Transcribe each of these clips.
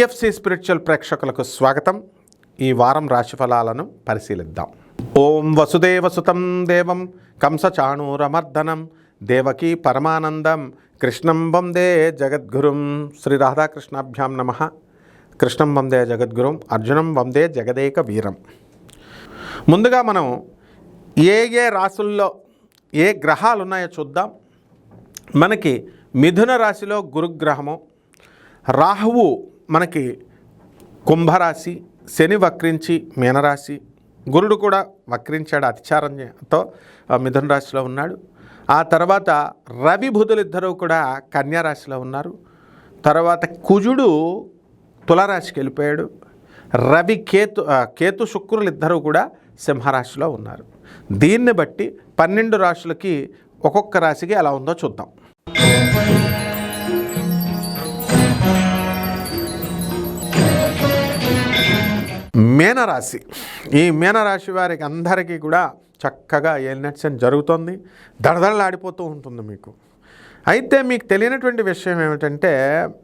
PFC spiritual ప్రేక్షకులకు స్వాగతం. ఈ వారం రాశిఫలాలను పరిశీలిద్దాం. ఓం వసుదేవసుతం దేవం కంసచాణూరమర్దనం దేవకీ పరమానందం కృష్ణం వందే జగద్గురుం శ్రీ రాధాకృష్ణాభ్యాం నమ. కృష్ణం వందే జగద్గురుం అర్జునం వందే జగదేక వీరం. ముందుగా మనం ఏ ఏ రాసుల్లో ఏ గ్రహాలు ఉన్నాయో చూద్దాం. మనకి మిథున రాశిలో గురుగ్రహము రాహువు మనకి కుంభరాశి శని వక్రించి మీనరాశి గురుడు కూడా వక్రించాడు అతిచారంతో మిథున రాశిలో ఉన్నాడు. ఆ తర్వాత రవి బుధులిద్దరూ కూడా కన్యారాశిలో ఉన్నారు. తర్వాత కుజుడు తులరాశికి వెళ్ళిపోయాడు. రవి కేతు కేతు శుక్రులు ఇద్దరూ కూడా సింహరాశిలో ఉన్నారు. దీన్ని బట్టి పన్నెండు రాశులకి ఒక్కొక్క రాశికి ఎలా ఉందో చూద్దాం. మేనరాశి. ఈ మేనరాశి వారికి అందరికీ కూడా చక్కగా ఏలినట్సన్ జరుగుతుంది. దడదడలాడిపోతూ ఉంటుంది మీకు. అయితే మీకు తెలియనటువంటి విషయం ఏమిటంటే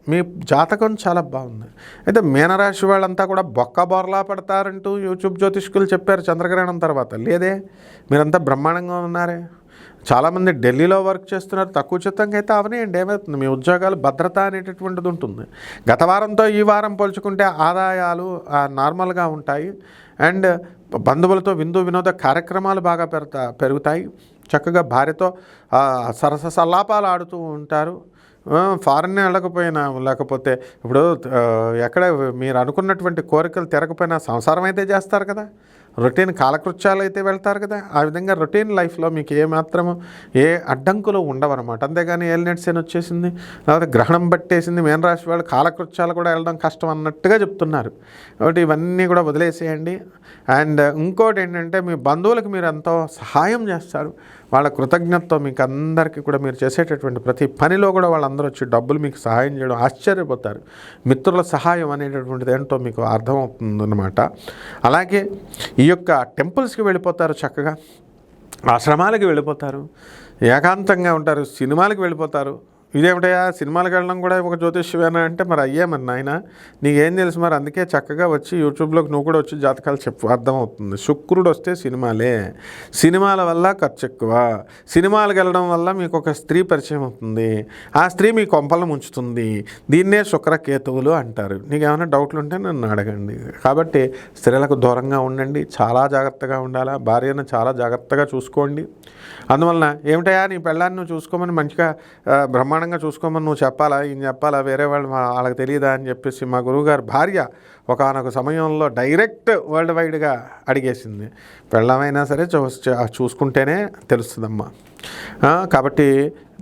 మీ జాతకం చాలా బాగుంది. అయితే మీనరాశి వాళ్ళంతా కూడా బొక్క బొరలా పడతారంటూ యూట్యూబ్ జ్యోతిష్కులు చెప్పారు చంద్రగ్రహణం తర్వాత. లేదే? మీరంతా బ్రహ్మాండంగా ఉన్నారే? చాలామంది ఢిల్లీలో వర్క్ చేస్తున్నారు తక్కువ చిత్తంగా అయితే అవనేయండి. ఏమవుతుంది? మీ ఉద్యోగాలు భద్రత అనేటటువంటిది ఉంటుంది. గత వారంతో ఈ వారం పోల్చుకుంటే ఆదాయాలు నార్మల్గా ఉంటాయి. అండ్ బంధువులతో విందు వినోద కార్యక్రమాలు బాగా పెడతా పెరుగుతాయి. చక్కగా భార్యతో సరస సల్లాపాలు ఆడుతూ ఉంటారు. ఫారెన్ వెళ్ళకపోయినా లేకపోతే ఇప్పుడు ఎక్కడ మీరు అనుకున్నటువంటి కోరికలు తిరగపోయినా సంసారం అయితే చేస్తారు కదా. రొటీన్ కాలకృత్యాలు అయితే వెళ్తారు కదా. ఆ విధంగా రొటీన్ లైఫ్లో మీకు ఏ మాత్రం ఏ అడ్డంకులు ఉండవన్నమాట. అంతేగాని ఏలినెట్స్ అని వచ్చేసింది లేకపోతే గ్రహణం పట్టేసింది మేన రాశి వాళ్ళు కాలకృత్యాలు కూడా వెళ్ళడం కష్టం అన్నట్టుగా చెప్తున్నారు. కాబట్టి ఇవన్నీ కూడా వదిలేసేయండి. అండ్ ఇంకోటి ఏంటంటే మీ బంధువులకు మీరు ఎంతో సహాయం చేస్తారు. వాళ్ళ కృతజ్ఞతతో మీకు అందరికీ కూడా మీరు చేసేటటువంటి ప్రతి పనిలో కూడా వాళ్ళందరూ వచ్చి డబ్బులు మీకు సహాయం చేయడం ఆశ్చర్యపోతారు. మిత్రుల సహాయం అనేటటువంటిది ఏంటో మీకు అర్థమవుతుందన్నమాట. అలాగే ఈ ఈ యొక్క టెంపుల్స్కి వెళ్ళిపోతారు చక్కగా. ఆశ్రమాలకి వెళ్ళిపోతారు. ఏకాంతంగా ఉంటారు. సినిమాలకు వెళ్ళిపోతారు. ఇదేమిటయా సినిమాలకు వెళ్ళడం కూడా ఒక జ్యోతిష్యమేనా అంటే మరి అయ్యే మరి నాయన. నీకేం తెలుసు మరి? అందుకే చక్కగా వచ్చి యూట్యూబ్లోకి నువ్వు కూడా వచ్చి జాతకాలు చెప్పు. అర్థమవుతుంది. శుక్రుడు వస్తే సినిమాలే. సినిమాల వల్ల ఖర్చు ఎక్కువ. సినిమాలకు వెళ్ళడం వల్ల మీకు ఒక స్త్రీ పరిచయం అవుతుంది. ఆ స్త్రీ మీ కొంపలను ముంచుతుంది. దీన్నే శుక్రకేతువులు అంటారు. నీకు ఏమైనా డౌట్లు ఉంటే నన్ను అడగండి. కాబట్టి స్త్రీలకు దూరంగా ఉండండి. చాలా జాగ్రత్తగా ఉండాలా? భార్యను చాలా జాగ్రత్తగా చూసుకోండి. అందువలన ఏమిటయా నీ పెళ్ళాన్ని చూసుకోమని మంచిగా బ్రహ్మ బ్రహ్మాండంగా చూసుకోమని నువ్వు చెప్పాలా? ఈయన చెప్పాలా? వేరే వాళ్ళు మా- వాళ్ళకి తెలియదా అని చెప్పేసి మా గురువుగారు భార్య ఒకనొక సమయంలో డైరెక్ట్ వరల్డ్ వైడ్గా అడిగేసింది. పెళ్ళమైనా సరే చూ చూసుకుంటేనే తెలుస్తుందమ్మా. కాబట్టి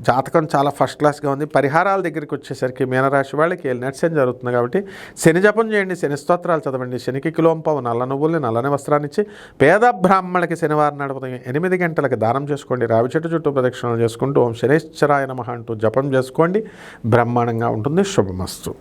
జాతకం చాలా ఫస్ట్ క్లాస్గా ఉంది. పరిహారాల దగ్గరికి వచ్చేసరికి మీనరాశి వాళ్ళకి నట్సెన్ జరుగుతుంది కాబట్టి శని జపం చేయండి శని స్తోత్రాలు చదవండి శనికి కిలోంపవు నల్ల నువ్వుల్ని నల్లని వస్త్రాన్ని ఇచ్చి పేద బ్రాహ్మణులకి శనివారం నడుపుతాయి ఎనిమిది గంటలకు దానం చేసుకోండి. రావి చెట్టు చుట్టూ ప్రదక్షిణలు చేసుకుంటూ ఓం శనేశ్వరాయ నమ అంటూ జపం చేసుకోండి. బ్రహ్మాండంగా ఉంటుంది. శుభమస్తు.